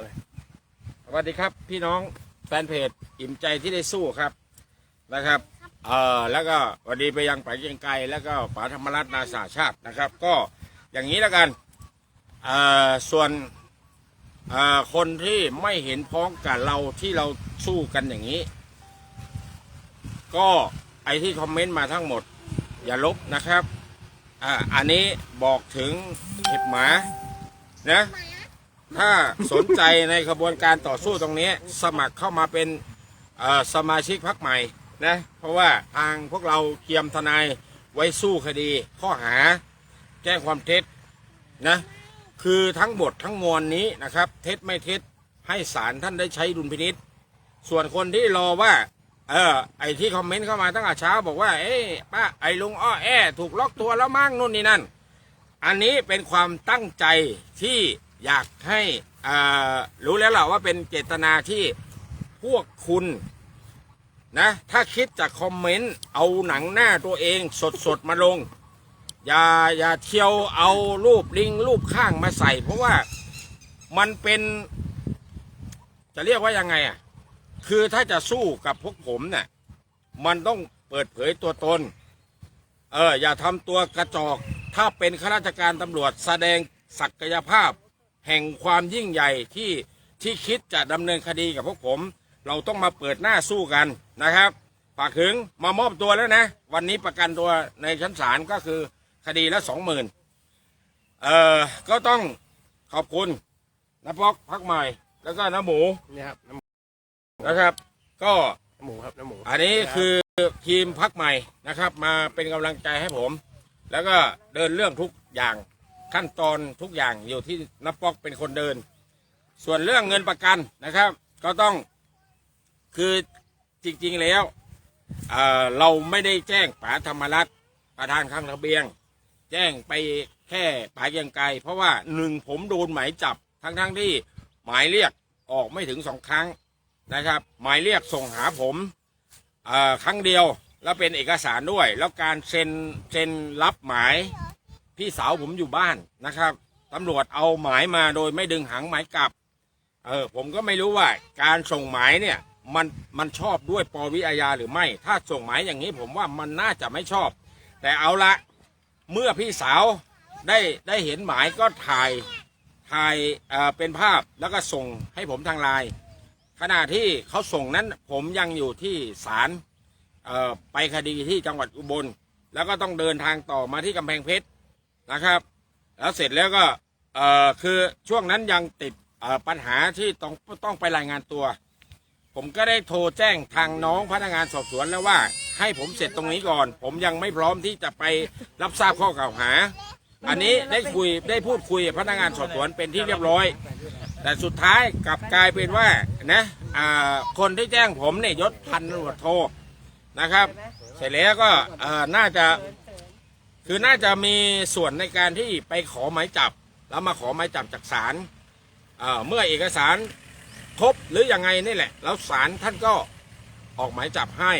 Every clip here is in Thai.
เอาเลยสวัสดีครับพี่น้องแฟนเพจอิ่มใจที่ได้สู้ครับนะครับเอ่อแล้วก็สวัสดีไปยังป๋าเกียงไกรแล้วก็ป๋าธรรมรัตน์นาสาชาตินะครับ ก็อย่างนี้แล้วกันเอ่อส่วนเอ่อคนที่ไม่เห็นพ้องกับเราที่เราสู้กันอย่างนี้ ก็ไอที่คอมเมนต์มาทั้งหมด อย่าลบนะครับอ่าอันนี้บอกถึงเห็บหมานะ ถ้าสนใจในขบวนการต่อสู้ตรงนี้ สมัครเข้ามาเป็นสมาชิกพรรคใหม่นะเพราะว่าทางพวกเราเตรียมทนายไว้สู้คดี ข้อหาแจ้งความเท็จนะคือทั้งบททั้งมวลนี้นะครับ เท็จไม่เท็จให้ศาลท่านได้ใช้ดุลพินิษส่วนคนที่รอว่าเออไอที่คอมเมนต์เข้ามาตั้งแต่เช้า บอกว่าเอ้ป้าไอลุงอ้อแอ ถูกล็อกตัวแล้วมั่งนู่นนี่นั่น อันนี้เป็นความตั้งใจที่ อยากให้รู้แล้วแหละว่าเป็นเจตนาที่พวกคุณนะ ถ้าคิดจากคอมเมนต์ เอาหนังหน้าตัวเองสดๆมาลง อย่าอย่าเที่ยวเอารูปลิง รูปข้างมาใส่ เพราะว่ามันเป็น จะเรียกว่ายังไงอะ คือถ้าจะสู้กับพวกผมเนี่ยมันต้องเปิดเผยตัวตน เออ อย่าทำตัวกระจอก ถ้าเป็นข้าราชการตำรวจแสดงศักยภาพ แห่งความยิ่งใหญ่ที่ที่คิดจะดำเนินคดีกับพวกผม เราต้องมาเปิดหน้าสู้กันนะครับฝากถึงมามอบตัวแล้วนะ วันนี้ประกันตัวในชั้นศาลก็คือคดีละสองหมื่นเอ่อก็ต้องขอบคุณนะปอกพักใหม่ แล้วก็น้าหมูนี่ครับน้ำหมูนะครับ ก็น้ำหมูครับน้ำหมูอันนี้คือทีมพักใหม่นะครับ มาเป็นกำลังใจให้ผม แล้วก็เดินเรื่องทุกอย่าง ขั้นตอนทุกอย่างอยู่ที่นับปอกเป็นคนเดิน ส่วนเรื่องเงินประกันนะครับ ก็ต้องคือจริงๆแล้วเเราไม่ได้แจ้งป๋าธรรมรัตน์ประธานข้างระเบียง แจ้งไปแค่ป๋าเกียงไกรเพราะว่าหนึ่งผมโดนหมายจับทั้งๆที่หมายเรียกออกไม่ถึงสองครั้งนะครับ หมายเรียกส่งหาผมครั้งเดียวแล้วเป็นเอกสารด้วย แล้วการเซ็นเซ็นรับหมาย พี่สาวผมอยู่บ้านนะครับตำรวจเอาหมายมาโดยไม่ดึงหางหมายกลับ เออผมก็ไม่รู้ว่า การส่งหมายเนี่ยมันมันชอบด้วยปวิอาญาหรือไม่ ถ้าส่งหมายอย่างนี้ผมว่ามันน่าจะไม่ชอบ แต่เอาละเมื่อพี่สาวได้ได้เห็นหมายก็ถ่ายถ่ายเอ่อเป็นภาพแล้วก็ส่งให้ผมทางไลน์ขณะที่เขาส่งนั้นผมยังอยู่ที่ศาลเอ่อไปคดีที่จังหวัดอุบล แล้วก็ต้องเดินทางต่อมาที่กำแพงเพชร นะครับ แล้วเสร็จแล้วก็เอ่อคือช่วงนั้นยังติดเอ่อปัญหาที่ต้องต้องไปรายงานตัว ผมก็ได้โทรแจ้งทางน้องพนักงานสอบสวนแล้วว่า ให้ผมเสร็จตรงนี้ก่อน ผมยังไม่พร้อมที่จะไปรับทราบข้อกล่าวหา อันนี้ได้คุยได้พูดคุยกับพนักงานสอบสวนเป็นที่เรียบร้อย แต่สุดท้ายกลับกลายเป็นว่านะอ่าคนที่แจ้งผมเนี่ยยศพันตำรวจโทนะครับ เสร็จแล้วก็เอ่อน่าจะ คือน่าจะมีส่วนในการที่ไปขอหมายจับ แล้วมาขอหมายจับจากศาลเเมื่อเอกสารครบหรือยังไงนี่แหละ แล้วศาลท่านก็ออกหมายจับให้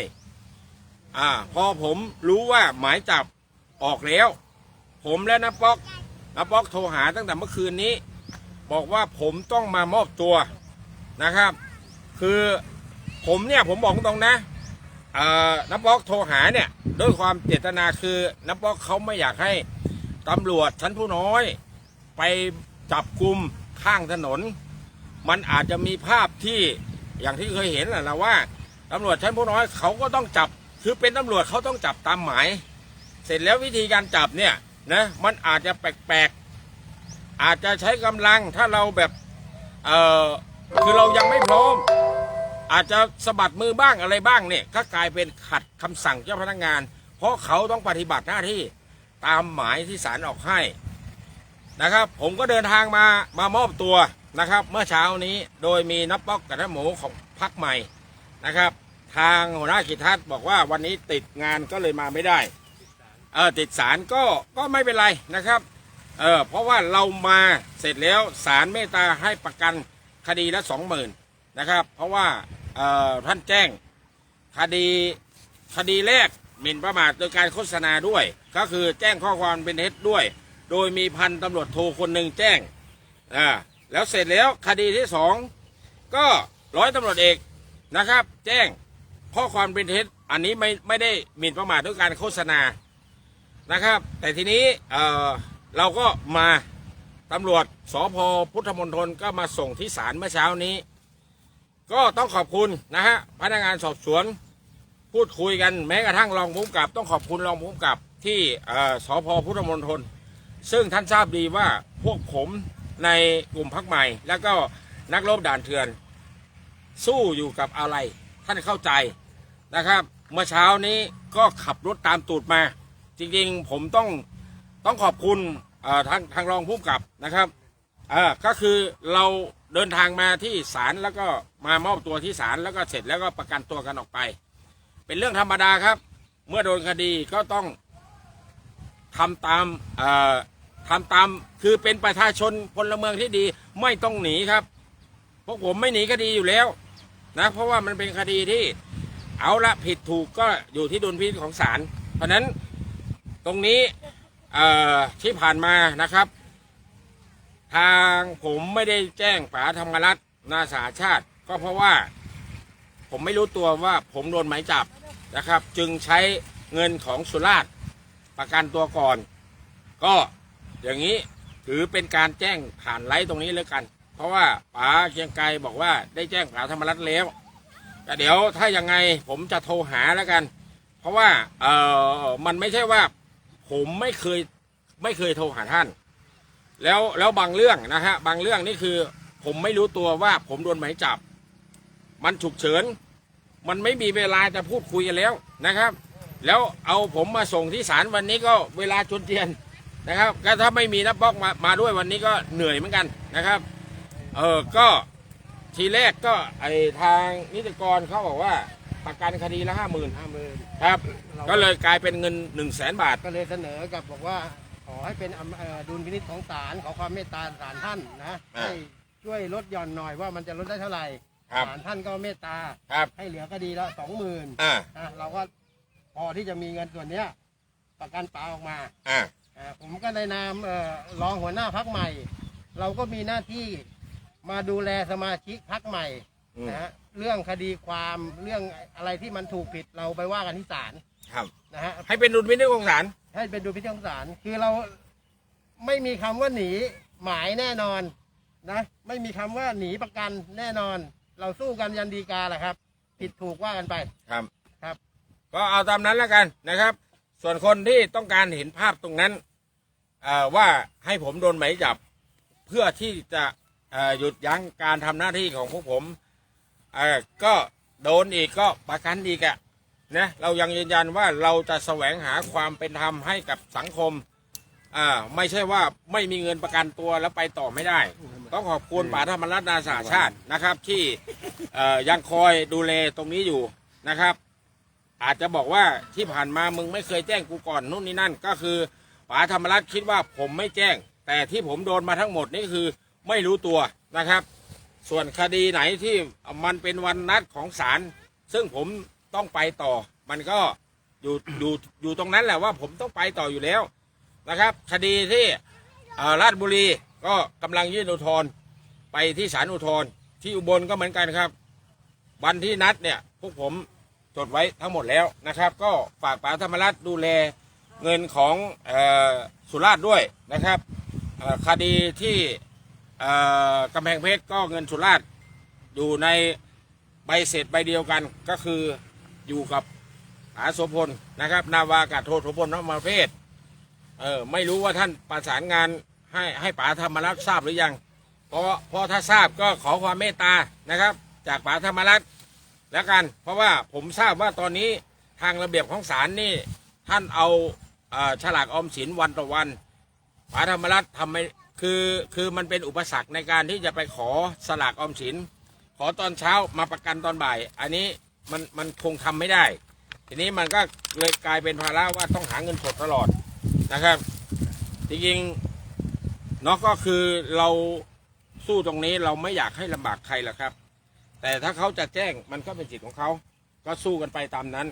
อ่าพอผมรู้ว่าหมายจับออกแล้ว ผมและนับป๊อกนับป๊อกโทรหาตั้งแต่เมื่อคืนนี้ บอกว่าผมต้องมามอบตัวนะครับ คือผมเนี่ยผมบอกตรงนะ นับป๊อกโทรหาเนี่ยด้วยความเจตนาคือนับป๊อกเขาไม่อยากให้ตำรวจชั้นผู้น้อย ไปจับกลุ่มข้างถนน มันอาจจะมีภาพที่อย่างที่เคยเห็นแหละนะว่าตำรวจชั้นผู้น้อยเขาก็ต้องจับคือเป็นตำรวจเขาต้องจับตามหมาย เสร็จแล้ววิธีการจับเนี่ยนะมันอาจจะแปลกๆอาจจะใช้กำลังถ้าเราแบบเออคือเรายังไม่พร้อม อาจจะสะบัดมือบ้างอะไรบ้างเนี่ยก็กลายเป็นขัดคำสั่งเจ้าพนักงาน เพราะเขาต้องปฏิบัติหน้าที่ตามหมายที่ศาลออกให้นะครับ ผมก็เดินทางมามามอบตัวนะครับ เมื่อเช้านี้โดยมีนับป๊อกกับน้าหมูของพักใหม่นะครับ ทางหัวหน้ากิจทัศน์บอกว่าวันนี้ติดงานก็เลยมาไม่ได้เออติดสารก็ก็ไม่เป็นไรนะครับเออเพราะว่าเรามาเสร็จแล้วสารเมตตาให้ประกันคดีละสองหมื่นนะครับ เพราะว่า ท่านแจ้งคดีคดีแรกหมิ่นประมาทโดยการโฆษณาด้วย ก็คือแจ้งข้อความเป็นเท็จด้วย โดยมีพันตำรวจโทคนหนึ่งแจ้งอ่าแล้วเสร็จแล้วคดีที่สองก็ร้อยตำรวจเอกนะครับ แจ้งข้อความเป็นเท็จอันนี้ไม่ไม่ได้หมิ่นประมาทด้วยการโฆษณานะครับ แต่ทีนี้เออเราก็มาตำรวจสพพุทธมณฑลก็มาส่งที่ศาลเมื่อเช้านี้ ก็ต้องขอบคุณนะฮะพนักงานสอบสวนพูดคุยกันแม้กระทั่งรองผู้กำกับ ต้องขอบคุณรองผู้กำกับที่เอ่อสพพุทธมณฑลซึ่งท่านทราบดีว่าพวกผมในกลุ่มพักใหม่ แล้วก็นักรบด่านเถื่อน สู้อยู่กับอะไร ท่านเข้าใจนะครับ เมื่อเช้านี้ก็ขับรถตามตูดมา จริงๆผมต้องต้องขอบคุณทางทางรองผู้กำกับนะครับ เออก็คือเราเดินทางมาที่ศาลแล้วก็มามอบตัวที่ศาลแล้วก็เสร็จแล้วก็ประกันตัวกันออกไป เป็นเรื่องธรรมดาครับ เมื่อโดนคดีก็ต้องทำตามเอ่อทำตามคือเป็นประชาชนพลเมืองที่ดีไม่ต้องหนีครับพวกผมไม่หนีคดีอยู่แล้วนะเพราะว่ามันเป็นคดีที่เอาละผิดถูกก็อยู่ที่ดุลพินิจของศาลเพราะนั้นตรงนี้ที่ผ่านมานะครับ ทางผมไม่ได้แจ้งป๋าธรรมรัตน์นาสาชาติ ก็เพราะว่า ผมไม่รู้ตัวว่าผมโดนหมายจับนะครับ จึงใช้เงินของสุราษฎร์ประกันตัวก่อน ก็อย่างนี้ถือเป็นการแจ้งผ่านไลฟ์ตรงนี้เลยกัน เพราะว่าป๋าเชียงไกรบอกว่าได้แจ้งป๋าธรรมรัตน์แล้วแต่เดี๋ยวถ้ายังไงผมจะโทรหาแล้วกัน เพราะว่าเออมันไม่ใช่ว่า ผมไม่เคยไม่เคยโทรหาท่าน แล้วแล้วบางเรื่องนะฮะบางเรื่องนี่คือผมไม่รู้ตัวว่าผมโดนหมายจับ มันฉุกเฉิน มันไม่มีเวลาจะพูดคุยกันแล้วนะครับ แล้วเอาผมมาส่งที่ศาลวันนี้ก็เวลาจนเทียนนะครับก็ถ้าไม่มีนับบอกมามาด้วยวันนี้ก็เหนื่อยเหมือนกันนะครับ เออก็ทีแรกก็ไอทางนิติกรเขาบอกว่าประกันคดีละห้าหมื่นห้าหมื่นครับ ก็เลยกลายเป็นเงินหนึ่งแสนบาท ก็เลยเสนอกับบอกว่า อให้เป็นอำเอ่อดุลพินิจของศาลขอความเมตตาศาลท่านนะอ่าให้ช่วยลดหย่อนหน่อยว่ามันจะลดได้เท่าไหร่ครับศาลท่านก็เมตตาครับ ให้เหลือคดีละสองหมื่นอ่านะเราก็พอที่จะมีเงินส่วนเนี้ยประกันปลาออกมา อ่า อ่าผมก็ในนามเอ่อรองหัวหน้าพักใหม่ เราก็มีหน้าที่มาดูแลสมาชิกพักใหม่อืม นะฮะเรื่องคดีความเรื่องอะไรที่มันถูกผิดเราไปว่ากันที่ศาล ครับ นะฮะให้เป็นดุลพินิจของศาลให้เป็นดูพิธีของศาลคือเราไม่มีคำว่าหนีหมายแน่นอนนะ ไม่มีคำว่าหนีประกันแน่นอน เราสู้กันยันดีกาแหละครับ ผิดถูกว่ากันไป ครับ ครับ ก็เอาตามนั้นแล้วกันนะครับ ส่วนคนที่ต้องการเห็นภาพตรงนั้นเอ่อว่าให้ผมโดนหมายจับ เพื่อที่จะเอ่อหยุดยั้งการทำหน้าที่ของพวกผมเอ่อก็โดนอีกก็ประกันอีกอะ นะเรายังยืนยันว่าเราจะแสวงหาความเป็นธรรมให้กับสังคมอ่าไม่ใช่ว่าไม่มีเงินประกันตัวแล้วไปต่อไม่ได้ ต้องขอบคุณป่าธรรมรัตน์นาสาชาตินะครับ ที่เอ่อยังคอยดูแลตรงนี้อยู่นะครับ อาจจะบอกว่าที่ผ่านมามึงไม่เคยแจ้งกูก่อนนู่นนี่นั่น ก็คือป๋าธรรมรัตน์คิดว่าผมไม่แจ้ง แต่ที่ผมโดนมาทั้งหมดนี่คือไม่รู้ตัวนะครับ ส่วนคดีไหนที่มันเป็นวันนัดของศาลซึ่งผมต้องไปต่อ มันก็อยู่อยู่อยู่ตรงนั้นแหละว่าผมต้องไปต่ออยู่แล้วนะครับคดีที่ราชบุรีก็กำลังยื่นอุทธรณ์ไปที่ศาลอุทธรณ์ที่อุบลก็เหมือนกันครับ วันที่นัดเนี่ยพวกผมจดไว้ทั้งหมดแล้วนะครับ ก็ฝากป๋าธรรมรัตนดูแลเงินของออสุราษฎร์ด้วยนะครับคดีที่กำแพงเพชรก็เงินสุราษฎร์อยู่ในใบเสร็จใบเดียวกันก็คืออยู่กับ ป๋าโสพลนะครับ นาวากาศโทโสพลนมาเพศเออไม่รู้ว่าท่านประสานงานให้ให้ป๋าธรรมรัตน์ทราบหรือยัง เพราะเพราะถ้าทราบก็ขอความเมตตานะครับ จากป๋าธรรมรัตน์แล้วกัน เพราะว่าผมทราบว่าตอนนี้ทางระเบียบของศาลนี่ท่านเอาเอ่อฉลากออมสินวันต่อวันป๋าธรรมรัตน์ทำไม่คือคือมันเป็นอุปสรรคในการที่จะไปขอสลากออมสิน ขอตอนเช้ามาประกันตอนบ่าย อันนี้มันมันคงทำไม่ได้ ทีนี้มันก็เลยกลายเป็นภาระว่าต้องหาเงินสดตลอดนะครับ จริงๆเนาะก็คือเราสู้ตรงนี้เราไม่อยากให้ลำบากใครหรอกครับ แต่ถ้าเขาจะแจ้งมันก็เป็นสิทธิ์ของเขา ก็สู้กันไปตามนั้น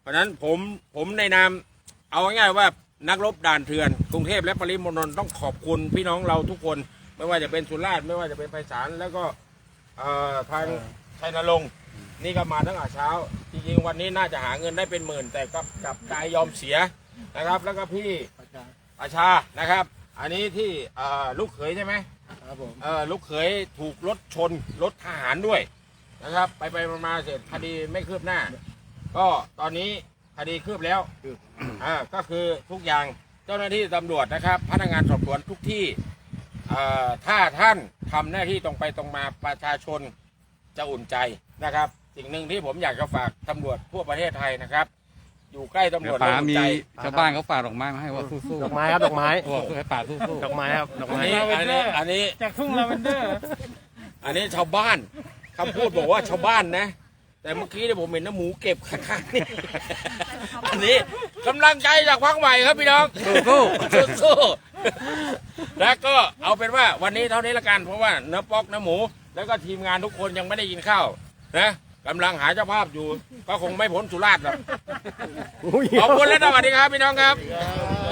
เพราะฉะนั้นผมผมในนามเอาง่ายๆว่านักรบด่านเถื่อน กรุงเทพและปริมณฑลต้องขอบคุณพี่น้องเราทุกคน ไม่ว่าจะเป็นสุราษฎร์ไม่ว่าจะเป็นไพศาลแล้วก็เอ่อทางชัยนรงค์นี่ก็มาตั้งแต่เช้าจ ริงๆ วันนี้น่าจะหาเงินได้เป็นหมื่น แต่ก็กลับใจยอมเสียนะครับ แล้วก็พี่อาชานะครับ อันนี้ที่เอ่อลูกเขยใช่ไหมครับผมเออลูกเขยถูกรถชนรถทหารด้วยนะครับ ไปไปมามาเสร็จคดีไม่คืบหน้า ก็ตอนนี้คดีคืบแล้ว อ่าก็คือทุกอย่างเจ้าหน้าที่ตำรวจนะครับ พนักงานสอบสวนทุกที่เอ่อถ้าท่านทำหน้าที่ตรงไปตรงมาประชาชนจะอุ่นใจนะครับ สิ่งหนึ่งที่ผมอยากจะฝากตำรวจทั่วประเทศไทยนะครับ อยู่ใกล้ตำรเดี๋ยววจป๋าแล้วอุ่นมีใจชาวบ้านเขาฝากดอกไม้มาให้ว่าสู้ๆดอกไม้ครับดอกไม้บอกให้ป๋าสู้ดอกไม้ครับดอกอันไม้นี้อันนี้อันนี้ จากทุ่งลาเวนเดอร์ อันนี้ชาวบ้านคำพูดบอกว่าชาวบ้านนะ แต่เมื่อกี้เนี่ยผมเห็นน้ำหมูเก็บข้างๆนี่อันนี้กำลังใจจากพักใหม่ครับพี่น้องๆสู้สู้ๆแล้วก็เอาเป็นว่าวันนี้เท่านี้ละกันเพราะว่าเนื้อปอกเนื้อหมู แล้วก็ทีมงานทุกคนยังไม่ได้กินข้าวนะ กำลังหาเจ้าภาพอยู่ ก็คงไม่พ้นสุราษฎร์หรอกขอบคุณและสวัสดีครับพี่น้องครับครับ